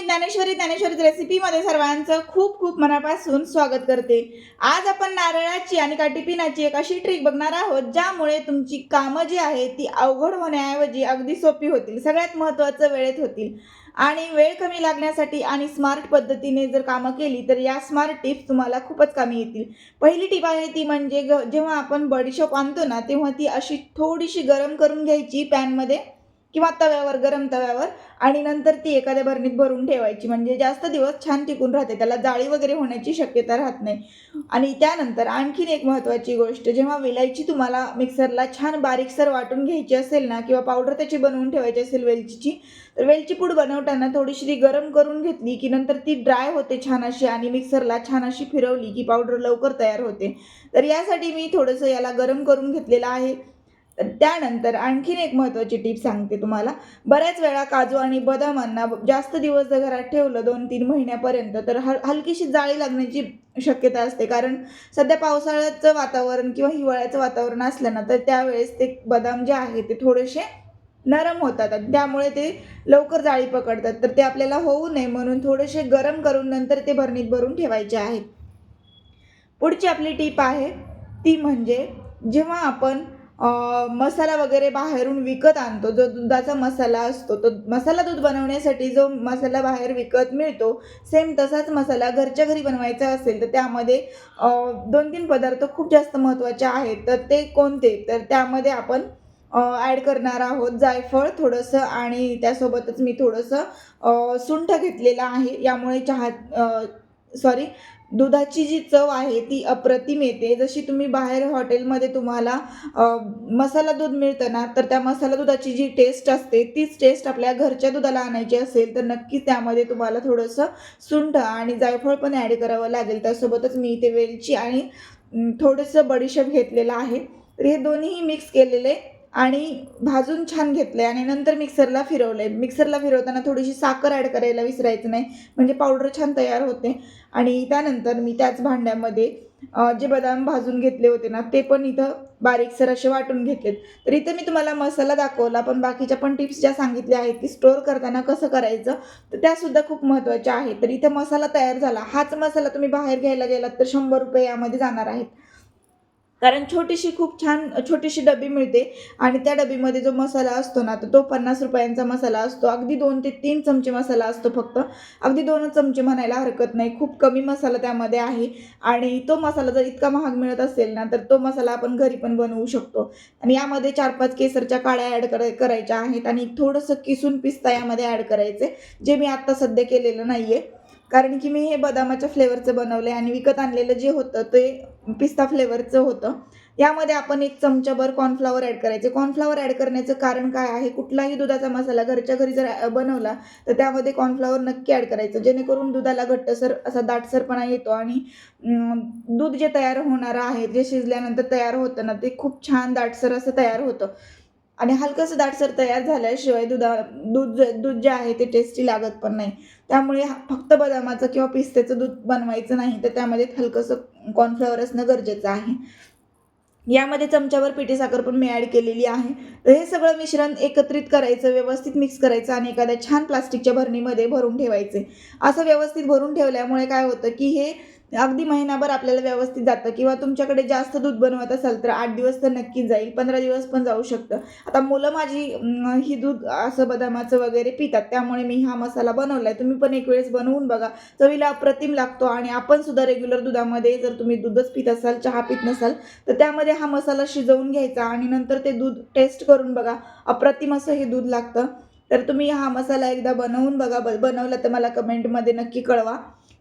मी ज्ञानेश्वरी ज्ञानेश्वरी रेसिपीमध्ये सर्वांचं खूप खूप मनापासून स्वागत करते. आज आपण नारळाची आणि काटीपिनाची एक अशी ट्रिक बघणार आहोत ज्यामुळे तुमची कामं जी आहेत ती अवघड होण्याऐवजी अगदी सोपी होतील सगळ्यात महत्त्वाचं वेळेत होतील. आणि वेळ कमी लागण्यासाठी आणि स्मार्ट पद्धतीने जर कामं केली तर या स्मार्ट टिप्स तुम्हाला खूपच कामी येतील. पहिली टिप आहे ती म्हणजे ग जेव्हा आपण बडीशॉप आणतो ना तेव्हा ती अशी थोडीशी गरम करून घ्यायची पॅनमध्ये किंवा तव्यावर गरम तव्यावर आणि नंतर ती एखाद्या भरणीत भरून ठेवायची. म्हणजे जास्त दिवस छान टिकून राहते. त्याला जाळी वगैरे होण्याची शक्यता राहत नाही. आणि त्यानंतर आणखीन एक महत्त्वाची गोष्ट जेव्हा वेलायची तुम्हाला मिक्सरला छान बारीकसर वाटून घ्यायची असेल ना किंवा पावडर त्याची बनवून ठेवायची असेल वेलचीची तर वेलची पूड बनवताना थोडीशी ती गरम करून घेतली की नंतर ती ड्राय होते छान अशी आणि मिक्सरला छान अशी फिरवली की पावडर लवकर तयार होते. तर यासाठी मी थोडंसं याला गरम करून घेतलेलं आहे. त्यानंतर आणखीन एक महत्त्वाची टीप सांगते तुम्हाला. बऱ्याच वेळा काजू आणि बदामांना जास्त दिवस जर घरात ठेवलं दोन तीन महिन्यापर्यंत तर हल हलकीशी जाळी लागण्याची शक्यता असते. कारण सध्या पावसाळ्याचं वातावरण किंवा हिवाळ्याचं वातावरण असलं ना तर त्यावेळेस ते बदाम जे आहे ते थोडेसे नरम होतात आणि त्यामुळे ते लवकर जाळी पकडतात. तर ते आपल्याला होऊ नये म्हणून थोडेसे गरम करून नंतर ते भरणीत भरून ठेवायचे आहेत पुढची आपली टीप आहे ती म्हणजे जेव्हा आपण मसाला वगैरे बाहेरून विकत आणतो. जो दुधाचा मसाला असतो तो मसाला दूध बनवण्यासाठी जो मसाला बाहेर विकत मिळतो सेम तसाच मसाला घरच्या घरी बनवायचा असेल तर त्यामध्ये दोन तीन पदार्थ खूप जास्त महत्त्वाचे आहेत. तर ते कोणते? तर त्यामध्ये आपण ॲड करणार आहोत जायफळ थोडंसं आणि त्यासोबतच मी थोडंसं सुंठ घेतलेलं आहे. यामुळे चहा सॉरी दुधाची जी चव आहे ती अप्रतिम येते. जशी तुम्ही बाहेर हॉटेलमध्ये तुम्हाला मसाला दूध मिळतं ना तर त्या मसाला दुधाची जी टेस्ट असते तीच टेस्ट आपल्या घरच्या दुधाला आणायची असेल तर नक्की त्यामध्ये तुम्हाला थोडंसं सुंठ आणि जायफळ पण ॲड करावं लागेल. त्यासोबतच मी इथे वेलची आणि थोडंसं बडीशेप घेतलेलं आहे. तर हे दोन्हीही मिक्स केलेले आणि भाजून छान घेतले आणि नंतर मिक्सरला फिरवले मिक्सरला फिरवताना थोडीशी साखर ॲड करायला विसरायचं नाही. म्हणजे पावडर छान तयार होते. आणि त्यानंतर मी त्याच भांड्यामध्ये जे बदाम भाजून घेतले होते ना ते पण इथं बारीकसर असे वाटून घेतलेत. तर इथं मी तुम्हाला मसाला दाखवला पण बाकीच्या पण टिप्स ज्या सांगितल्या आहेत की स्टोअर करताना कसं करायचं तर त्यासुद्धा खूप महत्त्वाच्या आहेत. तर इथं मसाला तयार झाला. हाच मसाला तुम्ही बाहेर घ्यायला गेलात तर शंभर रुपये यामध्ये जाणार आहेत. कारण छोटीशी खूप छान छोटीशी डबी मिळते. आणि त्या डबीमध्ये जो मसाला असतो ना तर तो पन्नास रुपयांचा मसाला असतो. अगदी दोन ते तीन चमचे मसाला असतो फक्त. अगदी दोनच चमचे म्हणायला हरकत नाही. खूप कमी मसाला त्यामध्ये आहे. आणि तो मसाला जर इतका महाग मिळत असेल ना तर तो मसाला आपण घरी पण बनवू शकतो. आणि यामध्ये चार पाच केसरच्या काळ्या ॲड कर करायच्या आहेत. आणि थोडंसं किसून पिस्ता यामध्ये ॲड करायचे जे मी आत्ता सध्या केलेलं नाही आहे कारण की मी हे बदामाच्या फ्लेवरचं बनवलं आहे आणि विकत आणलेलं जे होतं ते पिस्ता फ्लेवरचं होतं. यामध्ये आपण एक चमचाभर कॉर्नफ्लॉवर ॲड करायचे. कॉर्नफ्लॉवर ॲड करण्याचं कारण काय आहे? कुठलाही दुधाचा मसाला घरच्या घरी जर बनवला तर त्यामध्ये कॉर्नफ्लॉवर नक्की ॲड करायचं. जेणेकरून दुधाला घट्टसर असा दाटसरपणा येतो आणि दूध जे तयार होणारं आहे जे शिजल्यानंतर तयार होतं ना ते खूप छान दाटसर असं तयार होतं. आणि हलकंसं दाटसर तयार झाल्याशिवाय दुधा दूध दूध जे आहे ते टेस्टी लागत पण नाही. त्यामुळे हा- फक्त बदामाचं किंवा पिस्त्याचं दूध बनवायचं नाही तर त्यामध्ये हलकंसं कॉर्नफ्लॉवर असणं गरजेचं आहे. यामध्ये चमच्यावर पिठी साखर पण मी ॲड केलेली आहे. तर हे सगळं मिश्रण एकत्रित करायचं व्यवस्थित मिक्स करायचं आणि एखाद्या छान प्लास्टिकच्या भरणीमध्ये भरून ठेवायचे. असं व्यवस्थित भरून ठेवल्यामुळे काय होतं की हे अगदी महिनाभर आपल्याला व्यवस्थित जातं. किंवा तुमच्याकडे जास्त दूध बनवत असाल तर आठ दिवस तर नक्की जाईल. पंधरा दिवस पण जाऊ शकतं. आता मुलं माझी ही दूध असं बदामाचं वगैरे पितात. त्यामुळे मी हा मसाला बनवला आहे तुम्ही पण एक वेळेस बनवून बघा. चवीला अप्रतिम लागतो आणि आपण सुद्धा रेग्युलर दुधामध्ये जर तुम्ही दूधच पित असाल चहा पित नसाल तर त्यामध्ये हा मसाला शिजवून घ्यायचा आणि नंतर ते दूध टेस्ट करून बघा. अप्रतिम असं हे दूध लागतं. तर तुम्ही हा मसाला एकदा बनवून बघा. ब बनवला तर मला कमेंटमध्ये नक्की कळवा.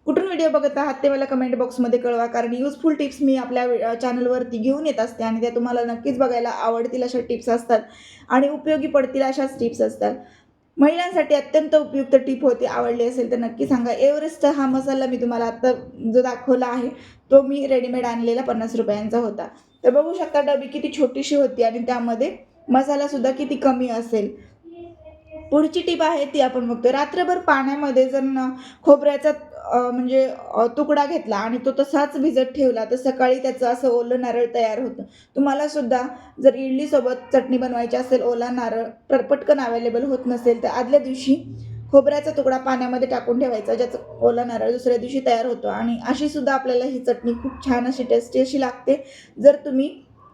कुठून व्हिडिओ बघत आहात ते मला कमेंट बॉक्समध्ये कळवा कारण युजफुल टिप्स मी आपल्या चॅनलवरती घेऊन येत असते आणि त्या तुम्हाला नक्कीच बघायला आवडतील अशा टिप्स असतात आणि उपयोगी पडतील अशाच टिप्स असतात. महिलांसाठी अत्यंत उपयुक्त टीप होती आवडली असेल तर नक्की सांगा. एव्हरेस्ट हा मसाला मी तुम्हाला आत्ता जो दाखवला आहे तो मी रेडीमेड आणलेला पन्नास रुपयांचा होता. तर बघू शकता डबी किती छोटीशी होती आणि त्यामध्ये मसालासुद्धा किती कमी असेल. पुढची टीप आहे ती आपण बघतो. रात्रभर पाण्यामध्ये जर खोबऱ्याचा म्हणजे तुकडा घेतला आणि तो तसाच भिजत ठेवला तर सकाळी त्याचं असं ओलं नारळ तयार होतं. तुम्हाला सुद्धा जर इडलीसोबत चटणी बनवायची असेल ओला नारळ पर- पटकन अवेलेबल होत नसेल तर आदल्या दिवशी खोबऱ्याचा तुकडा पाण्यामध्ये टाकून ठेवायचा ज्याचा ओला नारळ दुसऱ्या दिवशी तयार होतो. आणि अशी सुद्धा आपल्याला ही चटणी खूप छान अशी टेस्टी अशी लागते. जर तुम्ही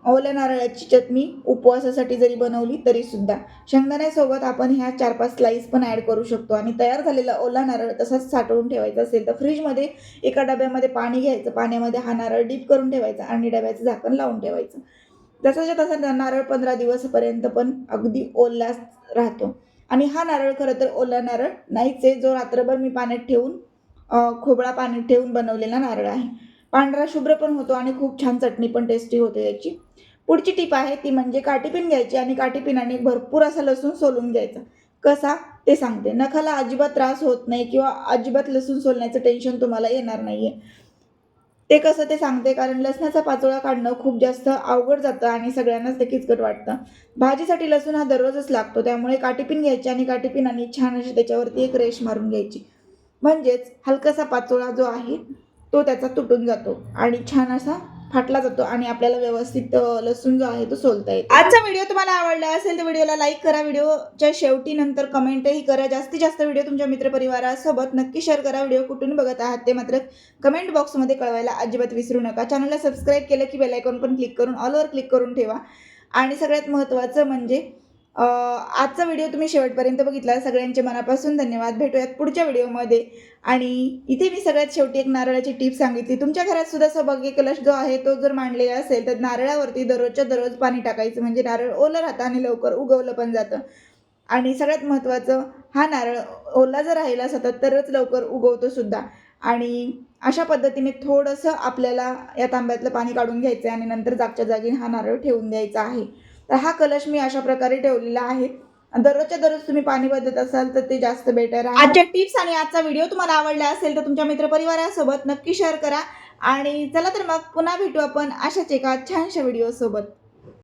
ओल्या नारळाची चटणी उपवासासाठी जरी बनवली तरी सुद्धा शेंगदाण्यासोबत आपण ह्या चार पाच स्लाईस पण ॲड करू शकतो. आणि तयार झालेला ओला नारळ तसाच साठवून ठेवायचा असेल तर फ्रीजमध्ये एका डब्यामध्ये पाणी घ्यायचं पाण्यामध्ये हा नारळ डीप करून ठेवायचा आणि डब्याचं झाकण लावून ठेवायचं. तसाच्या तसा नारळ पंधरा दिवसपर्यंत पण अगदी ओला राहतो. आणि हा नारळ खरं तर ओला नारळ नाहीच आहे जो रात्रभर मी पाण्यात ठेवून खोबळा पाण्यात ठेवून बनवलेला नारळ आहे. पांढरा शुभ्र पण होतो आणि खूप छान चटणी पण टेस्टी होते याची. पुढची टीप आहे ती म्हणजे काटीपिन घ्यायची आणि काटीपिनाने भरपूर असा लसूण सोलून घ्यायचा. कसा? ते सांगते. नखाला अजिबात त्रास होत नाही किंवा अजिबात लसूण सोलण्याचं टेन्शन तुम्हाला येणार नाही आहे ते कसं ते सांगते कारण लसणाचा पाचोळा काढणं खूप जास्त अवघड जातं आणि सगळ्यांनाच ते किचकट वाटतं. भाजीसाठी लसूण हा दररोजच लागतो त्यामुळे काटीपिन घ्यायची आणि काटीपिनाने छान अशी त्याच्यावरती एक रेश मारून घ्यायची. म्हणजेच हलकासा पाचोळा जो आहे तो त्याचा तुटून जातो आणि छान असा फाटला जातो आणि आपल्याला व्यवस्थित लसूण जो आहे तो सोलता येतो. आजचा व्हिडिओ तुम्हाला आवडला असेल तर व्हिडिओला लाईक करा. व्हिडिओच्या शेवटी नंतर कमेंटही करा. जास्तीत जास्त व्हिडिओ तुमच्या मित्रपरिवारासोबत नक्की शेअर करा. व्हिडिओ कुठून बघत आहात ते मात्र कमेंट बॉक्समध्ये कळवायला अजिबात विसरू नका. चॅनलला सबस्क्राईब केलं की बेलायकॉन पण क्लिक करून ऑलवर क्लिक करून ठेवा. आणि सगळ्यात महत्त्वाचं म्हणजे आजचा व्हिडिओ तुम्ही शेवटपर्यंत बघितला सगळ्यांचे मनापासून धन्यवाद. भेटूयात पुढच्या व्हिडिओमध्ये. आणि इथे मी सगळ्यात शेवटी एक नारळाची टीप सांगितली. तुमच्या घरात सुद्धा सौभाग्य कलश जो आहे तो जर मांडलेला असेल तर नारळावरती दररोजच्या दररोज पाणी टाकायचं. म्हणजे नारळ ओलं राहतं आणि लवकर उगवलं पण जातं. आणि सगळ्यात महत्त्वाचं हा नारळ ओला जर राहिला सतत तरच लवकर उगवतो सुद्धा. आणि अशा पद्धतीने थोडंसं आपल्याला या तांब्यातलं पाणी काढून घ्यायचं आहे आणि नंतर जागच्या जागी हा नारळ ठेवून द्यायचा आहे. तर हा कलश मी अशा प्रकारे ठेवलेला आहे. दररोजच्या दररोज तुम्ही पाणी बदलत असाल तर ते जास्त बेटर आहे. आजच्या टिप्स आणि आजचा व्हिडिओ तुम्हाला आवडला असेल तर तुमच्या मित्रपरिवारासोबत नक्की शेअर करा. आणि चला तर मग पुन्हा भेटू आपण अशाच एका छानशा व्हिडिओसोबत